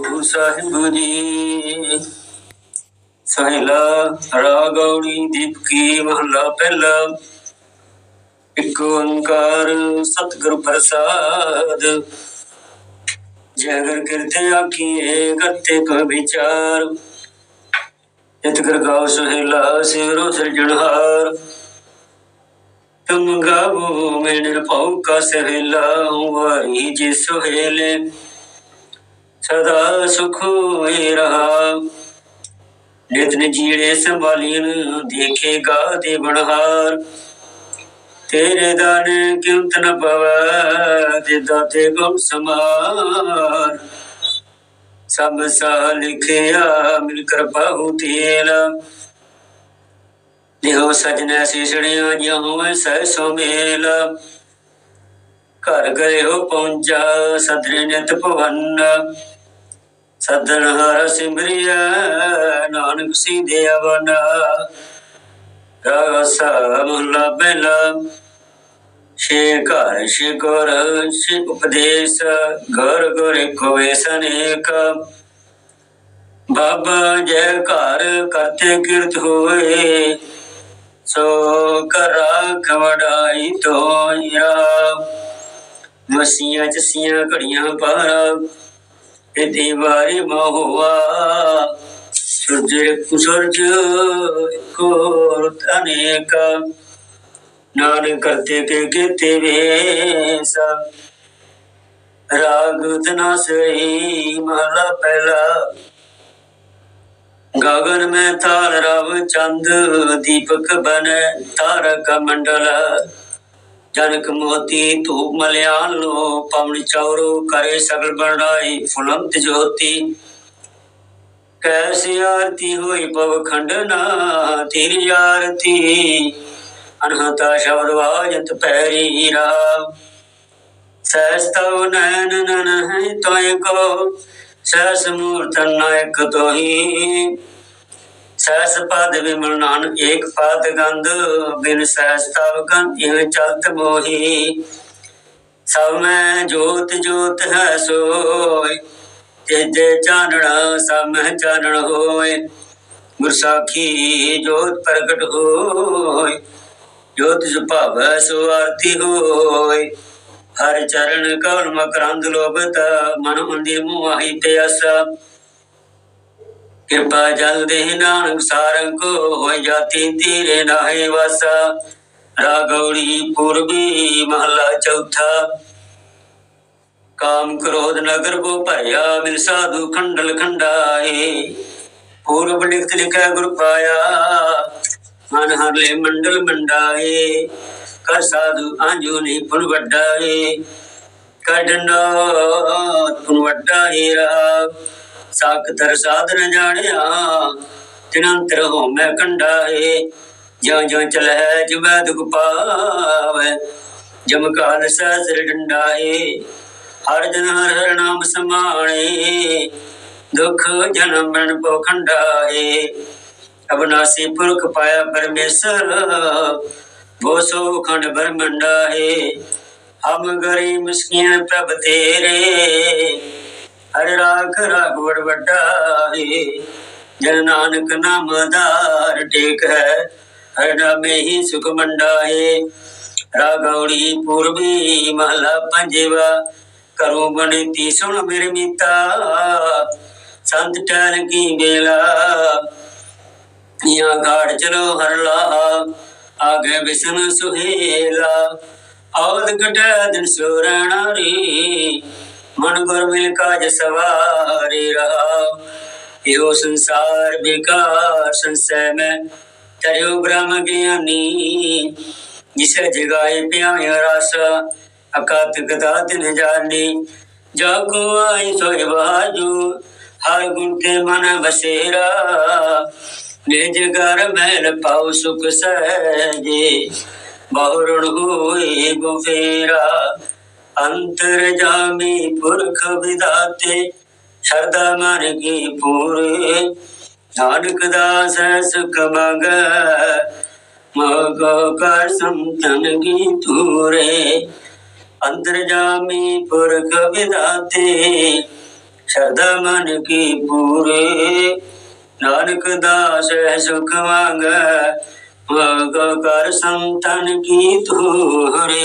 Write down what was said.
ਗੁਰੂ ਸਾਹਿਬ ਜੀ ਸਹਿਲਾ ਰਾਗੌੜੀ ਦੀਪਕੀ ਮਹਲਾ ਪਹਿਲਾ ਇੱਕ ਓੰਕਾਰ ਸਤਿਗੁਰ ਪ੍ਰਸਾਦ ਜਗਰ ਕਿਰਤੇ ਆਖੀਏ ਕਰਤੇ ਕੋ ਵਿਚਾਰ ਜਿਤ ਕਰ ਗਾਉ ਸੁਹੇਲਾ ਸਿਰੋ ਸਿਰਜਣਹਾਰ ਤੁਮ ਗਾਵੋ ਮੈਂ ਨਿਰਭਉ ਕਾ ਸਹਿਲਾ ਵਾਰੀ ਜੀ ਸੁਹੇਲੇ ਸਦਾ ਸੁਖ ਹੋਏ ਰਹਾ। ਨਿਤਨ ਜੀੜੇ ਸੰਭਾਲੀਨ ਦੇਖੇਗਾ ਦੇ ਬਣਹਾਰ। ਤੇਰੇ ਦਾਨ ਕਿੰਤ ਨ ਪਵੈ ਤੇ ਦਾਤੇ ਗੁਣ ਸਮਾਰ ਸਭ ਸਾ ਲਿਖਿਆ, ਮਿਲ ਕਿਰਪਾਉ ਤੇਲਾ। ਦੇਹੋ ਸਜਣਾ ਸਿਸੜਿਆ ਜਿਉ ਸਹਿ ਸੋ ਮੇਲ। ਘਰ ਗਏ ਹੋ ਪਹੁੰਚਾ, ਸਦਰੇ ਨਿਤ ਭਵਨ। ਸਦਨ ਹਰ ਸਿਮਰਿਆ ਨਾਨਕ ਸੀਧੇ ਅਵਨ। ਰਸਾ ਮੁਹਲਾ ਬੈਲਾ ਛੇ ਘਰ, ਛੇ ਗੁਰ ਛੇ ਉਪਦੇਸ਼, ਘਰ ਘਰ ਕੋਏ ਸਨੇਕ ਬਾਬਾ ਜੈ ਘਰ ਕਰਤੇ ਕਿਰਤ ਹੋਏ, ਸੋ ਕਰਾ ਖਵੜਾਈ ਤੋਇਆ। ਮਸੀਆਂ ਚਸੀਆਂ ਘੜੀਆਂ ਪਾਰਾ এদিবারে মহুয়া সূর্যের কুসূর্য অনেক নান করতে কে গেতে ভেসা ਰਾਗ ਉਤਨਾ ਸਹੀ ਮਹਲਾ ਪਹਿਲਾ। ਗਗਨ ਮੈਂ ਤਾਰ ਰਵ ਚੰਦ ਦੀਪਕ ਬਨੇ, ਤਾਰਕ ਮੰਡਲਾ। જનક મોતી ધૂપ મલયાલનો પવન ચૌરો કરે સગળ બરડાઈ ફુલંત જ્યોતિ ਕੈਸੀ ਆਰਤੀ ਹੋਈ ਪਵ ਖੰਡਨਾ ਤੇਰੀ ਆਰਤੀ ਅਨਹਤਾ ਸ਼ਬਦ ਵਾਜਤ ਪੈਰੀ ਰਾ ਸਹਿਸਤਵ ਨੈਨ ਨਨ ਹੈ ਤੋਇ ਕੋ ਸਹਿਸ ਮੂਰਤ ਨਾਇਕ ਤੋਹੀ। ਸਹਿਸ ਪਦ ਵਿਮਲ ਨਾਨਕ ਏਕ ਪਦ ਗੰਧ, ਬਿਨ ਸਹਿਸ ਤਵ ਕੰਤ ਇਹ ਚਲਤ ਮੋਹੀ। ਸਭ ਮੈਂ ਜੋਤ ਜੋਤ ਹੈ ਸੋਏ ਤੇਜੇ ਚਾਨਣਾ, ਸਭ ਮੈਂ ਚਾਨਣ ਹੋਏ ਗੁਰਸਾਖੀ ਜੋਤ ਪ੍ਰਗਟ ਹੋਏ ਜੋਤ ਸੁਭਾਵੈ ਸੋ ਆਰਤੀ ਹੋਏ ਹਰ ਚਰਨ ਕਵਲ ਮਕਰੰਦ ਲੋਭਤ, ਮਨ ਹੁੰਦੀ ਮੋਹੀ ਤੇ ਅਸਾ ਕਿਰਪਾ ਜਲ ਦੇ ਨਾਨਕ ਸਾਰੰਗ ਹੋਇ ਜਾਤੀ ਤੀਰੇ ਨਾਹੇ ਵਾਸਾ। ਰਾਗੌੜੀ ਪੂਰਬੀ ਮਹਲਾ ਚੌਥਾ। ਕਾਮ ਕ੍ਰੋਧ ਨਗਰ ਕੋ ਭਰਿਆ, ਮਿਲ ਸਾਧੂ ਖੰਡਲ ਖੰਡਾਏ। ਪੂਰਬ ਲਿਖਤ ਲਿਖਿਆ ਗੁਰ ਪਾਇਆ, ਮਨ ਹਰ ਮੰਡਲ ਮੰਡਾਏ। ਕਰ ਸਾਧੂ ਆਂਜੂ ਨਹੀਂ ਪੁਨ ਵੱਡਾ ਏ ਕੱਢਣਾ ਪੁਨ ਵੱਡਾ ਏ ਰਹਾ। ਸਾਖਤਰ ਸਾਧ ਨ ਜਾਣਿਆ, ਤਿਨੰਤਰ ਹੋਮੈ ਕੰਡਾਏ, ਜਾਂ ਜਾਂ ਚਲਹਿ ਜਬੈ ਦੁਖ ਪਾਵੈ, ਜਮ ਕਾਲ ਸਹਿਸਰ ਡੰਡਾਏ, ਹਰ ਜਨ ਹਰ ਹਰ ਨਾਮ ਸਮਾਣੇ, ਦੁਖ ਜਨਮ ਮਨ ਪੋਖੰਡਾਏ ਅਬਨਾਸੀ ਪੁਰਖ ਪਾਇਆ ਪਰਮੇਸ਼ਰ ਬੋ ਸੋ ਖੰਡ ਬ੍ਰਹਮੰਡਾ ਹਮ ਗਰੀ ਮਸਕੀਨ ਪ੍ਰਭ ਤੇਰੇ ਹਰ ਰਾਖ ਰਾਗਵੜ ਵਟਾਏ ਜਨ ਨਾਨਕ ਨਾਮ ਧਾਰ ਟੇਕ ਹੈ, ਹਰ ਨਾਮੇ ਹੀ ਸੁਖ ਮੰਡਾਏ। ਰਾਗੌੜੀ ਪੂਰਬੀ ਮਹਲਾ ਪੰਜਵਾ, ਕਰੋ ਬਣੇ ਤੀ ਸੁਣ ਮੇਰੇ ਮੀਤਾ। ਸੰਤ ਟਾਲ ਕੀ ਬੇਲਾ ਯਾ ਗਾੜ ਚਲੋ ਹਰ ਲਾ ਆਗੇ ਵਿਸ਼ਨ ਸੁਹੇਲਾ। ਔਦ ਕਟਾ ਦਿਨ ਸੋਰਣਾ ਰੀ। ਮਨ ਗੁਰ ਮਿਲ ਕਾਜ ਸਵਾਰੇ ਰਹਾ ਇਹੋ ਸੰਸਾਰ ਬਿਕਾਰ ਸੰਸੈ ਮੈਂ, ਤਰਿਓ ਬ੍ਰਹਮ ਗਿਆਨੀ। ਜਿਸੇ ਜਗਾਏ ਪਿਆਇਆ ਰਸ ਅਕਾਤ ਕਦਾ ਦਿਨ ਜਾਣੀ। ਜਾ ਕੋ ਆਈ ਸੋਇ ਬਾਜੂ ਹਰ ਗੁਣ ਤੇ ਮਨ ਬਸੇਰਾ। ਨਿਜ ਘਰ ਮੈਲ ਪਾਉ ਸੁਖ ਸਹਿਜੇ ਬਹੁਰਣ ਹੋਏ ਗੁਫੇਰਾ ਅੰਤਰ ਜਾਮੀ ਪੁਰਖ ਵਿਦਾਤੇ ਸ਼ਰਦਾ ਮਨ ਕੀ ਪੂਰੇ। ਨਾਨਕ ਦਾਸ ਸੁਖ ਮੰਗ ਮਗੋ ਕਰ ਸੰਤਨ ਕੀ ਤੂਰੇ ਅੰਤਰ ਜਾਮੀ ਪੁਰਖ ਵਿਦਾਤੇ ਸ਼ਰਦਾ ਮਨ ਕੀ ਪੂਰੇ। ਨਾਨਕ ਦਾਸ ਸੁਖ ਮੰਗੈ ਮਗੋ ਕਰ ਸੰਤਨ ਕੀ ਤੂਰੇ